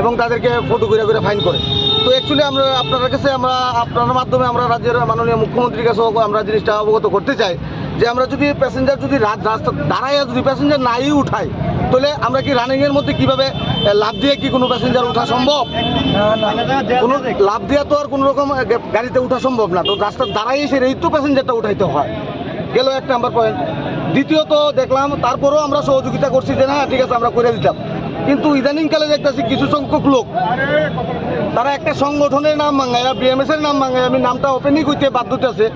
এবং তাদেরকে ফটো করে করে ফাইন করে। তো অ্যাকচুয়ালি আমরা আপনার কাছে আমরা আপনার মাধ্যমে আমরা রাজ্যের মাননীয় মুখ্যমন্ত্রীর কাছেও আমরা জিনিসটা অবগত করতে চাই যে আমরা যদি প্যাসেঞ্জার যদি রাত রাস্তা দাঁড়ায় যদি প্যাসেঞ্জার নাই উঠাই তাহলে আমরা কি রানিংয়ের মধ্যে কীভাবে লাভ দিয়ে কি কোনো প্যাসেঞ্জার ওঠা সম্ভব? কোনো লাভ দিয়ে তো আর কোনো রকম গাড়িতে ওঠা সম্ভব না। তো রাস্তা দাঁড়াই এসে এই তো প্যাসেঞ্জারটা উঠাইতে হয়। গেল এক নাম্বার পয়েন্ট দ্বিতীয়ত দেখলাম তারপরেও আমরা সহযোগিতা করছি যে না ঠিক আছে আমরা করে দিতাম। কিন্তু ইদানিংকালে দেখতেছি কিছু সংখ্যক লোক, তারা একটা সংগঠনের নাম মাঙ্গায় বিএমএস এর নাম মাঙ্গায় আমি নামটা ওপেনই করতে বাধ্যতা আছে,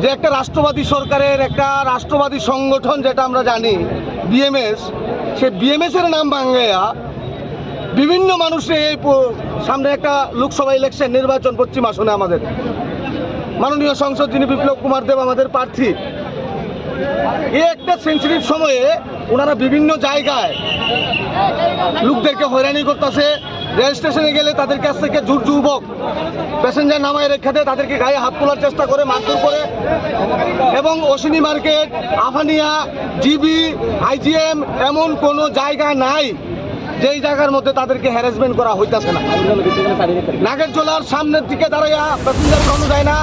যে একটা রাষ্ট্রবাদী সরকারের একটা রাষ্ট্রবাদী সংগঠন যেটা আমরা জানি বিএমএস সে বিএমএস এর নাম বাঙ্গাইয়া বিভিন্ন মানুষের এই সামনে একটা লোকসভা ইলেকশন নির্বাচন পশ্চিম আসনে আমাদের। মাননীয় সংসদ যিনি বিপ্লব কুমার দেব, আমাদের প্রার্থী এই একটা সেন্সিটিভ সময়ে ওনারা বিভিন্ন জায়গায় লোকদেরকে হয়রানি করতেছে। রেল স্টেশনে গেলে তাদের কাছ থেকে জোর যুবক প্যাসেঞ্জার নামায় রেখে দেয়, তাদেরকে গায়ে হাত তোলার চেষ্টা করে, মারধর করে। এবং অশ্বিনী মার্কেট আফানিয়া জিবি আইজিএম এমন কোনো জায়গা নাই যেই জায়গার মধ্যে তাদেরকে হ্যারাসমেন্ট করা হইতাছে না। নাগের জোলার সামনের দিকে দাঁড়াইয়া প্যাসেঞ্জার কোনো যায় না।